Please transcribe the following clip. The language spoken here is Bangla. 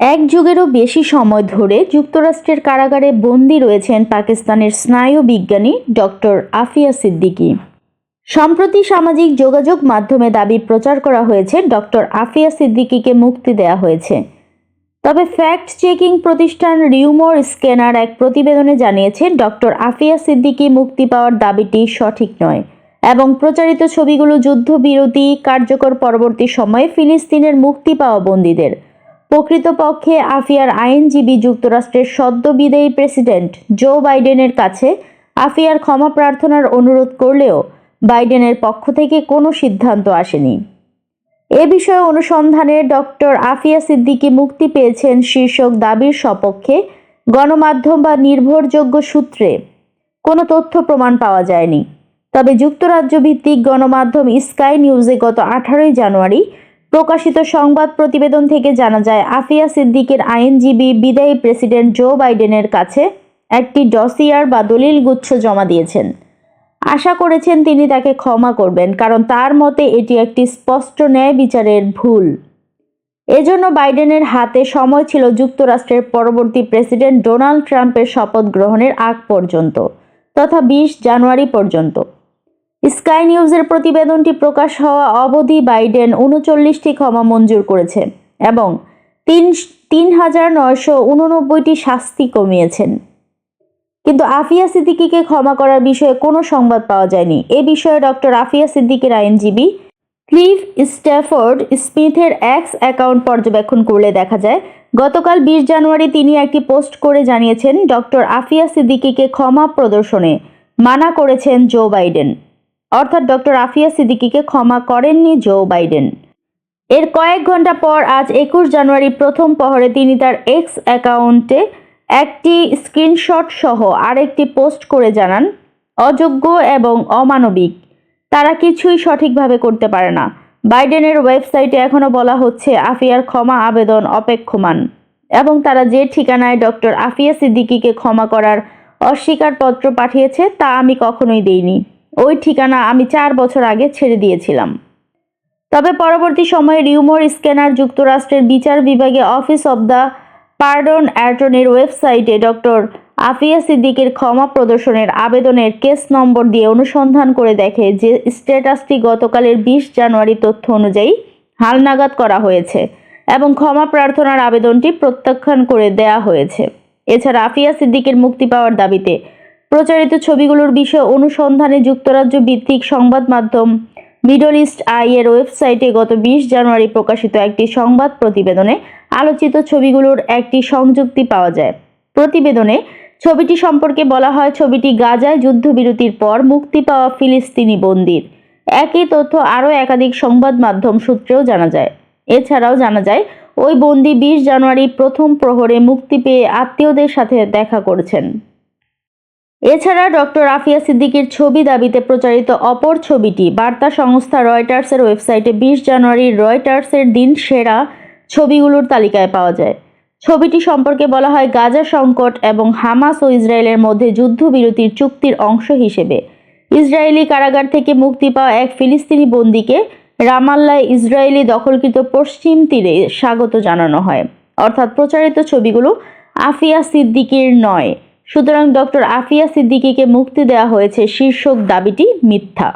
এক যুগেরও বেশি সময় ধরে যুক্তরাষ্ট্রের কারাগারে বন্দী রয়েছেন পাকিস্তানের স্নায়ু বিজ্ঞানী ডক্টর আফিয়া সিদ্দিকী। সম্প্রতি সামাজিক যোগাযোগ মাধ্যমে দাবি প্রচার করা হয়েছে, ডক্টর আফিয়া সিদ্দিকীকে মুক্তি দেওয়া হয়েছে। তবে ফ্যাক্ট চেকিং প্রতিষ্ঠান রিউমোর স্ক্যানার এক প্রতিবেদনে জানিয়েছে, ডক্টর আফিয়া সিদ্দিকী মুক্তি পাওয়ার দাবিটি সঠিক নয় এবং প্রচারিত ছবিগুলো যুদ্ধবিরতি কার্যকর পরবর্তী সময়ে ফিলিস্তিনের মুক্তি পাওয়া বন্দীদের। প্রকৃতপক্ষে আফিয়ার আইনজীবী যুক্তরাষ্ট্রের সদ্য বিদায়ী প্রেসিডেন্ট জো বাইডেনের কাছে আফিয়ার ক্ষমা প্রার্থনার অনুরোধ করলেও বাইডেনের পক্ষ থেকে কোনো সিদ্ধান্ত আসেনি। এ বিষয়ে অনুসন্ধানে ডক্টর আফিয়া সিদ্দিকী মুক্তি পেয়েছেন শীর্ষক দাবির সপক্ষে। গণমাধ্যম বা নির্ভরযোগ্য সূত্রে কোনো তথ্য প্রমাণ পাওয়া যায়নি। তবে যুক্তরাজ্য ভিত্তিক গণমাধ্যম স্কাই নিউজে গত আঠারোই জানুয়ারি প্রকাশিত সংবাদ প্রতিবেদন থেকে জানা যায়, আফিয়া সিদ্দিকের আইনজীবী বিদায়ী প্রেসিডেন্ট জো বাইডেনের কাছে একটি ডসিয়ার বা দলিল গুচ্ছ জমা দিয়েছেন। আশা করেছেন তিনি তাকে ক্ষমা করবেন, কারণ তার মতে এটি একটি স্পষ্ট ন্যায় বিচারের ভুল। এজন্য বাইডেনের হাতে সময় ছিল যুক্তরাষ্ট্রের পরবর্তী প্রেসিডেন্ট ডোনাল্ড ট্রাম্পের শপথ গ্রহণের আগ পর্যন্ত, তথা বিশ জানুয়ারি পর্যন্ত। স্কাই নিউজের প্রতিবেদনটি প্রকাশ হওয়া অবধি বাইডেন উনচল্লিশটি ক্ষমা মঞ্জুর করেছে এবং তিন তিন হাজার নয়শো উননব্বইটি শাস্তি কমিয়েছেন। কিন্তু আফিয়া সিদ্দিকিকে ক্ষমা করার বিষয়ে কোনো সংবাদ পাওয়া যায়নি। এ বিষয়ে ডক্টর আফিয়া সিদ্দিকের আইনজীবী ক্লিভ স্ট্যাফোর্ড স্মিথের এক্স অ্যাকাউন্ট পর্যবেক্ষণ করলে দেখা যায়, গতকাল বিশ জানুয়ারি তিনি একটি পোস্ট করে জানিয়েছেন ডক্টর আফিয়া সিদ্দিকিকে ক্ষমা প্রদর্শনে মানা করেছেন জো বাইডেন। অর্থাৎ ডক্টর আফিয়া সিদ্দিকিকে ক্ষমা করেননি জো বাইডেন। এর কয়েক ঘণ্টা পর আজ একুশ জানুয়ারি প্রথম পহরে তিনি তার এক্স অ্যাকাউন্টে একটি স্ক্রিনশট সহ আরেকটি পোস্ট করে জানান, অযোগ্য এবং অমানবিক। তারা কিছুই সঠিকভাবে করতে পারে না। বাইডেনের ওয়েবসাইটে এখনও বলা হচ্ছে আফিয়ার ক্ষমা আবেদন অপেক্ষমান। এবং তারা যে ঠিকানায় ডক্টর আফিয়া সিদ্দিকিকে ক্ষমা করার অস্বীকারপত্র পাঠিয়েছে তা আমি কখনোই দেইনি। ওই ঠিকানা আমি চার বছর আগে ছেড়ে দিয়েছিলাম। তবে পরবর্তী সময়ে রিউমোর স্ক্যানার যুক্তরাষ্ট্রের বিচার বিভাগে অফিস অব দ্য পার্ডন অ্যাটর্নির ওয়েবসাইটে ডক্টর আফিয়া সিদ্দিকের ক্ষমা প্রদর্শনের আবেদনের কেস নম্বর দিয়ে অনুসন্ধান করে দেখে যে স্ট্যাটাসটি গতকালের বিশ জানুয়ারি তথ্য অনুযায়ী হালনাগাদ করা হয়েছে এবং ক্ষমা প্রার্থনার আবেদনটি প্রত্যাখ্যান করে দেয়া হয়েছে। এছাড়া আফিয়া সিদ্দিকের মুক্তি পাওয়ার দাবিতে প্রচারিত ছবিগুলোর বিষয়ে অনুসন্ধানে যুক্তরাজ্য ভিত্তিক সংবাদ মাধ্যম মিডল ইস্ট আই এর ওয়েবসাইটে গত বিশ জানুয়ারি প্রকাশিত একটি সংবাদ প্রতিবেদনে আলোচিত ছবিগুলোর একটি সংযুক্তি পাওয়া যায়। প্রতিবেদনে ছবিটি সম্পর্কে বলা হয়, ছবিটি গাজায় যুদ্ধবিরতির পর মুক্তি পাওয়া ফিলিস্তিনি বন্দির। একই তথ্য আরও একাধিক সংবাদ মাধ্যম সূত্রেও জানা যায়। এছাড়াও জানা যায়, ওই বন্দি বিশ জানুয়ারি প্রথম প্রহরে মুক্তি পেয়ে আত্মীয়দের সাথে দেখা করেছেন। এছাড়া ডক্টর আফিয়া সিদ্দিকীর ছবি দাবিতে প্রচারিত অপর ছবিটি বার্তা সংস্থা রয়টার্সের ওয়েবসাইটে বিশ জানুয়ারি রয়টার্সের দিন সেরা ছবিগুলোর তালিকায় পাওয়া যায়। ছবিটি সম্পর্কে বলা হয় গাজা সংকট এবং হামাস ও ইসরায়েলের মধ্যে যুদ্ধবিরতির চুক্তির অংশ হিসেবে। ইসরায়েলি কারাগার থেকে মুক্তি পাওয়া এক ফিলিস্তিনি বন্দীকে রামাল্লায় ইসরায়েলি দখলকৃত পশ্চিম তীরে স্বাগত জানানো হয়। অর্থাৎ প্রচারিত ছবিগুলো আফিয়া সিদ্দিকির নয়। সুতরাং ডক্টর আফিয়া সিদ্দিকীকে মুক্তি দেওয়া হয়েছে শীর্ষক দাবিটি মিথ্যা।